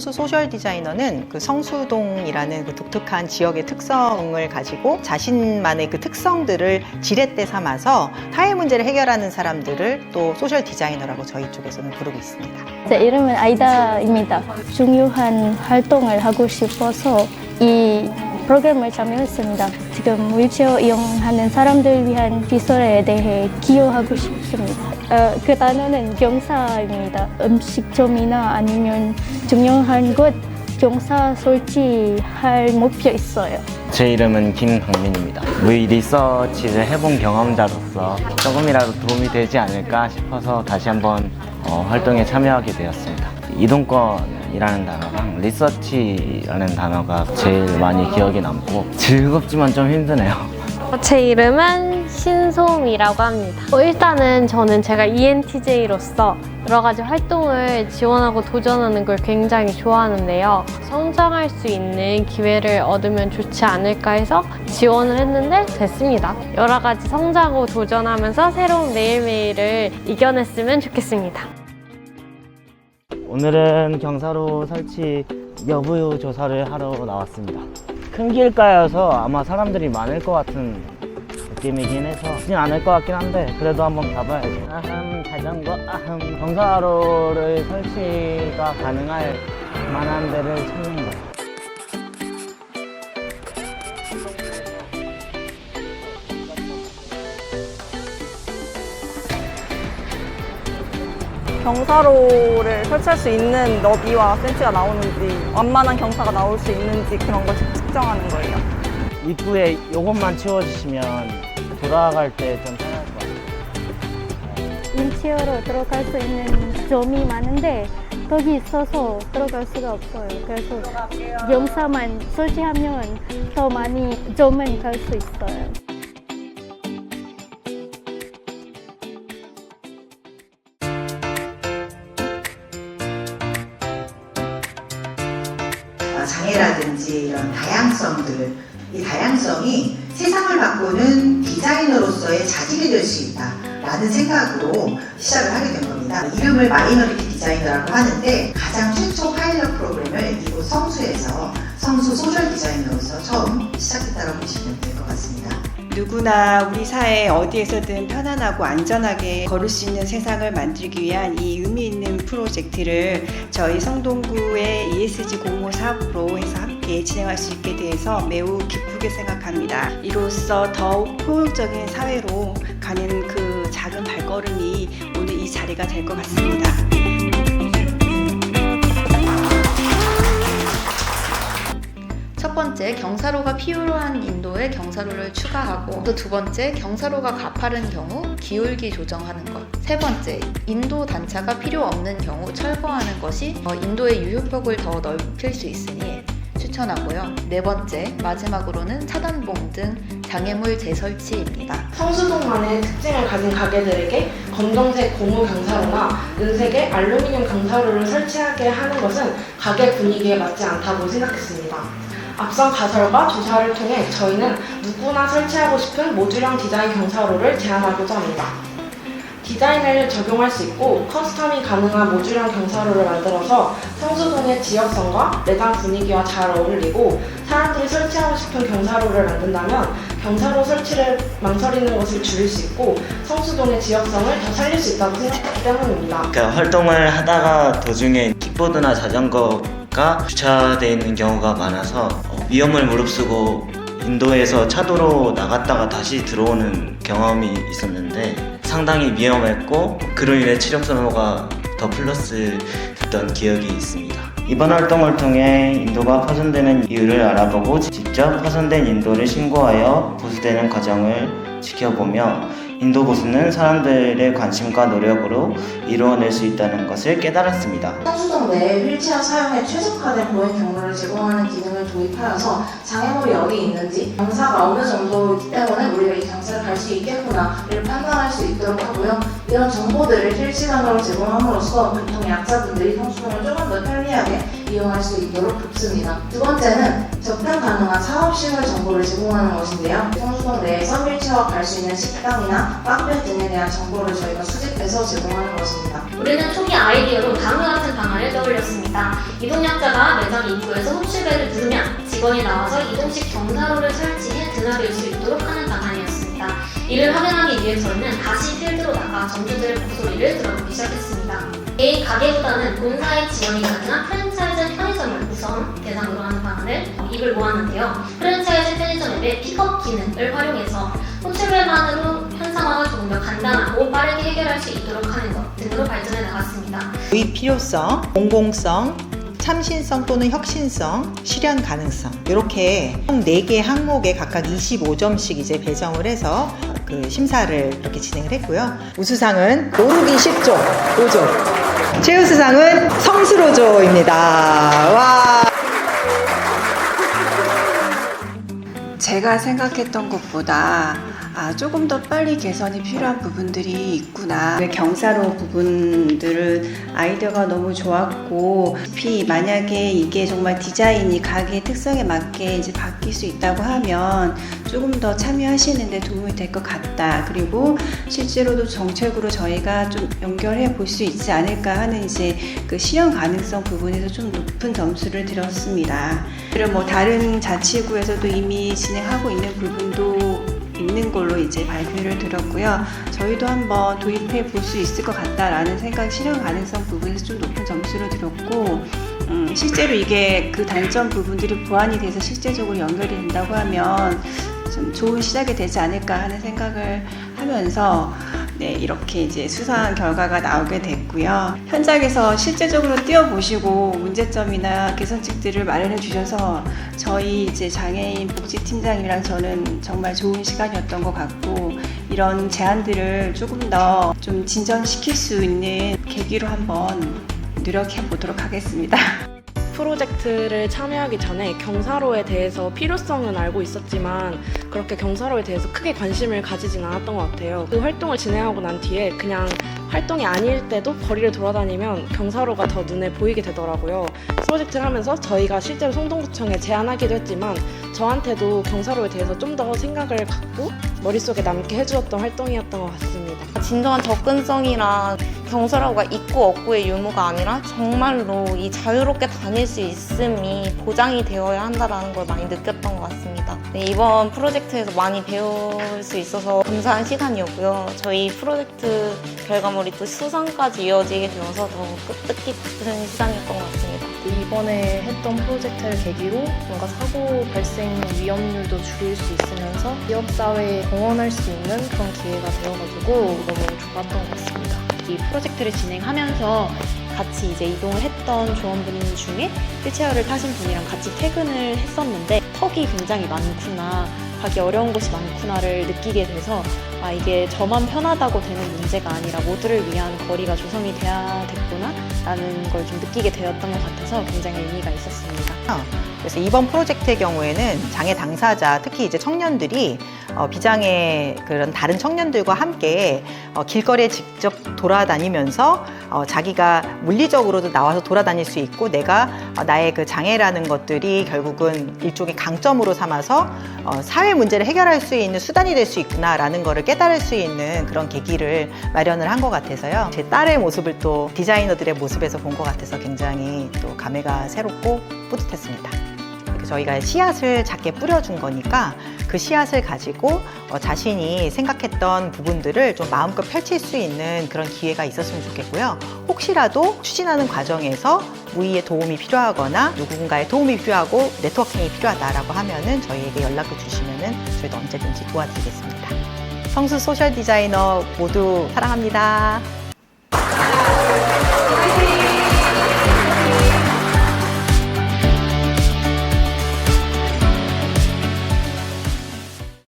성수 소셜 디자이너는 그 성수동이라는 그 독특한 지역의 특성을 가지고 자신만의 그 특성들을 지렛대 삼아서 사회 문제를 해결하는 사람들을 또 소셜 디자이너라고 저희 쪽에서는 부르고 있습니다. 제 이름은 아이다입니다. 중요한 활동을 하고 싶어서 이 프로그램을 참여했습니다. 지금 윌체어 이용하는 사람들 위한 시설에 대해 기여하고 싶습니다. 어, 그 단어는 경사입니다. 음식점이나 아니면 중요한 곳 경사 설치할 목표 있어요. 제 이름은 김강민입니다. V 리서치를 해본 경험자로서 조금이라도 도움이 되지 않을까 싶어서 다시 한번 어, 활동에 참여하게 되었습니다. 이동권이라는 단어랑 리서치라는 단어가 제일 많이 기억에 남고 즐겁지만 좀 힘드네요. 제 이름은 신솜이라고 합니다. 어, 일단은 저는 제가 ENTJ로서 여러 가지 활동을 지원하고 도전하는 걸 굉장히 좋아하는데요. 성장할 수 있는 기회를 얻으면 좋지 않을까 해서 지원을 했는데 됐습니다. 여러 가지 성장하고 도전하면서 새로운 매일매일을 이겨냈으면 좋겠습니다. 오늘은 경사로 설치 여부 조사를 하러 나왔습니다. 큰 길가여서 아마 사람들이 많을 것 같은 느낌이긴 해서 쉽진 않을 것 같긴 한데 그래도 한번 가봐야지. 아흠 자전거 아흠 경사로를 설치가 가능할 만한 데를 찾는 거 경사로를 설치할 수 있는 너비와 센치가 나오는지 완만한 경사가 나올 수 있는지 그런 걸 측정하는 거예요. 입구에 요것만 치워주시면 돌아갈 때 좀 편할 것 같아요. 휠체어로 들어갈 수 있는 점이 많은데 거기 있어서 들어갈 수가 없어요. 그래서 경사만 설치하면 더 많이 점은 갈 수 있어요. 다양성들, 이 다양성이 세상을 바꾸는 디자이너로서의 자질이 될 수 있다 라는 생각으로 시작을 하게 된 겁니다. 이름을 마이너리티 디자이너라고 하는데 가장 최초 파일럿 프로그램을 이곳 성수에서 성수 소셜 디자이너로서 처음 시작했다고 보시면 될 것 같습니다. 누구나 우리 사회 어디에서든 편안하고 안전하게 걸을 수 있는 세상을 만들기 위한 이 의미 있는 프로젝트를 저희 성동구의 ESG 공모 사업으로 해서 함께 진행할 수 있게 돼서 매우 기쁘게 생각합니다. 이로써 더욱 포용적인 사회로 가는 그 작은 발걸음이 오늘 이 자리가 될 것 같습니다. 첫 번째, 경사로가 필요한 인도에 경사로를 추가하고 또 두 번째, 경사로가 가파른 경우 기울기 조정하는 것. 세 번째, 인도 단차가 필요 없는 경우 철거하는 것이 어, 인도의 유효폭을 더 넓힐 수 있으니 추천하고요. 네 번째, 마지막으로는 차단봉 등 장애물 재설치입니다. 성수동만의 특징을 가진 가게들에게 검정색 고무 경사로나 은색의 알루미늄 경사로를 설치하게 하는 것은 가게 분위기에 맞지 않다고 생각했습니다. 앞선 가설과 조사를 통해 저희는 누구나 설치하고 싶은 모듈형 디자인 경사로를 제안하고자 합니다. 디자인을 적용할 수 있고 커스텀이 가능한 모듈형 경사로를 만들어서 성수동의 지역성과 매장 분위기와 잘 어울리고 사람들이 설치하고 싶은 경사로를 만든다면 경사로 설치를 망설이는 것을 줄일 수 있고 성수동의 지역성을 더 살릴 수 있다고 생각했기 때문입니다. 그러니까 활동을 하다가 도중에 킥보드나 자전거가 주차되어 있는 경우가 많아서 어, 위험을 무릅쓰고 인도에서 차도로 나갔다가 다시 들어오는 경험이 있었는데 상당히 위험했고 그로 인해 체력 소모가 더 플러스 됐던 기억이 있습니다. 이번 활동을 통해 인도가 파손되는 이유를 알아보고 직접 파손된 인도를 신고하여 보수되는 과정을 지켜보며 인도 보수는 사람들의 관심과 노력으로 이루어낼 수 있다는 것을 깨달았습니다. 성수동 내에 휠체어 사용에 최적화된 보행 경로를 제공하는 기능을 도입하여서 장애물이 어디 있는지 경사가 어느 정도이기 때문에 우리가 이 경사를 갈 수 있겠구나를 판단할 수 있도록 하고요. 이런 정보들을 실시간으로 제공함으로써 교통 약자분들이 성수동을 조금 더 편리하게 이용할 수 있도록 돕습니다. 두 번째는 접근 가능한 사업시설 정보를 제공하는 것인데요. 성수동 내에서 휠체어가 갈수 있는 식당이나 카페 등에 대한 정보를 저희가 수집해서 제공하는 것입니다. 우리는 초기 아이디어로 다음과 같은 방안을 떠올렸습니다. 이동약자가 매장 입구에서 홈실벨을 누르면 직원이 나와서 이동식 경사로를 설치해 드나들 수 있도록 하는 방안이었습니다. 이를 확인하기 위해 저희는 다시 필드로 나가 점주들의 목소리를 들어보기 시작했습니다. 개인 가게보다는 본사의 지원이 가능한 프랜차이즈 대상으로 하는 방안을 입을 모았는데요. 프랜차이즈 편의점 앱의 픽업 기능을 활용해서 홈실벨만으로 현상화가 조금 더 간단하고 빠르게 해결할 수 있도록 하는 것 등으로 발전해 나갔습니다. 도입 필요성, 공공성, 참신성 또는 혁신성, 실현 가능성 이렇게 총 4개 항목에 각각 25점씩 이제 배정을 해서 그 심사를 이렇게 진행을 했고요. 우수상은 모르기 10조, 5조. 최우수상은 성수로조입니다. 와. 제가 생각했던 것보다 아, 조금 더 빨리 개선이 필요한 부분들이 있구나. 그 경사로 부분들을 아이디어가 너무 좋았고, 피 만약에 이게 정말 디자인이 가게 특성에 맞게 이제 바뀔 수 있다고 하면 조금 더 참여하시는데 도움이 될 것 같다. 그리고 실제로도 정책으로 저희가 좀 연결해 볼 수 있지 않을까 하는 이제 그 실현 가능성 부분에서 좀 높은 점수를 드렸습니다. 그리고 뭐 다른 자치구에서도 이미 진행하고 있는 부분도 있는 걸로 이제 발표를 들었고요. 저희도 한번 도입해 볼 수 있을 것 같다라는 생각, 실현 가능성 부분에서 좀 높은 점수를 드렸고, 음, 실제로 이게 그 단점 부분들이 보완이 돼서 실제적으로 연결이 된다고 하면 좀 좋은 시작이 되지 않을까 하는 생각을 하면서 네, 이렇게 이제 수상 결과가 나오게 됐고요. 현장에서 실제적으로 뛰어보시고 문제점이나 개선책들을 마련해 주셔서 저희 이제 장애인 복지팀장이랑 저는 정말 좋은 시간이었던 것 같고 이런 제안들을 조금 더 좀 진전시킬 수 있는 계기로 한번 노력해 보도록 하겠습니다. 프로젝트를 참여하기 전에 경사로에 대해서 필요성은 알고 있었지만 그렇게 경사로에 대해서 크게 관심을 가지진 않았던 것 같아요. 그 활동을 진행하고 난 뒤에 그냥 활동이 아닐 때도 거리를 돌아다니면 경사로가 더 눈에 보이게 되더라고요. 프로젝트를 하면서 저희가 실제로 송동구청에 제안하기도 했지만 저한테도 경사로에 대해서 좀 더 생각을 갖고 머릿속에 남게 해주었던 활동이었던 것 같습니다. 진정한 접근성이랑 경사로가 있고 없고의 유무가 아니라 정말로 이 자유롭게 다닐 수 있음이 보장이 되어야 한다는 걸 많이 느꼈던 것 같습니다. 네, 이번 프로젝트에서 많이 배울 수 있어서 감사한 시간이었고요. 저희 프로젝트 결과물이 또 수상까지 이어지게 되어서 더 뜻깊은 시간이었던 것 같습니다. 이번에 했던 프로젝트를 계기로 뭔가 사고 발생 위험률도 줄일 수 있으면서 기업 사회에 공헌할 수 있는 그런 기회가 되어가지고 너무 좋았던 것 같습니다. 이 프로젝트를 진행하면서 같이 이제 이동을 했던 조원분 중에 휠체어를 타신 분이랑 같이 퇴근을 했었는데 턱이 굉장히 많구나 가기 어려운 곳이 많구나를 느끼게 돼서 아 이게 저만 편하다고 되는 문제가 아니라 모두를 위한 거리가 조성이 돼야 됐구나 라는 걸 좀 느끼게 되었던 것 같아서 굉장히 의미가 있었습니다. 그래서 이번 프로젝트의 경우에는 장애 당사자, 특히 이제 청년들이 어, 비장애 그런 다른 청년들과 함께 어, 길거리에 직접 돌아다니면서 어, 자기가 물리적으로도 나와서 돌아다닐 수 있고 내가 어, 나의 그 장애라는 것들이 결국은 일종의 강점으로 삼아서 어, 사회 문제를 해결할 수 있는 수단이 될 수 있구나라는 거를 깨달을 수 있는 그런 계기를 마련을 한 것 같아서요. 제 딸의 모습을 또 디자이너들의 모습에서 본 것 같아서 굉장히 또 감회가 새롭고 뿌듯했습니다. 저희가 씨앗을 작게 뿌려준 거니까 그 씨앗을 가지고 어, 자신이 생각했던 부분들을 좀 마음껏 펼칠 수 있는 그런 기회가 있었으면 좋겠고요. 혹시라도 추진하는 과정에서 무의의 도움이 필요하거나 누군가의 도움이 필요하고 네트워킹이 필요하다라고 하면은 저희에게 연락을 주시면은 저희도 언제든지 도와드리겠습니다. 성수 소셜 디자이너 모두 사랑합니다.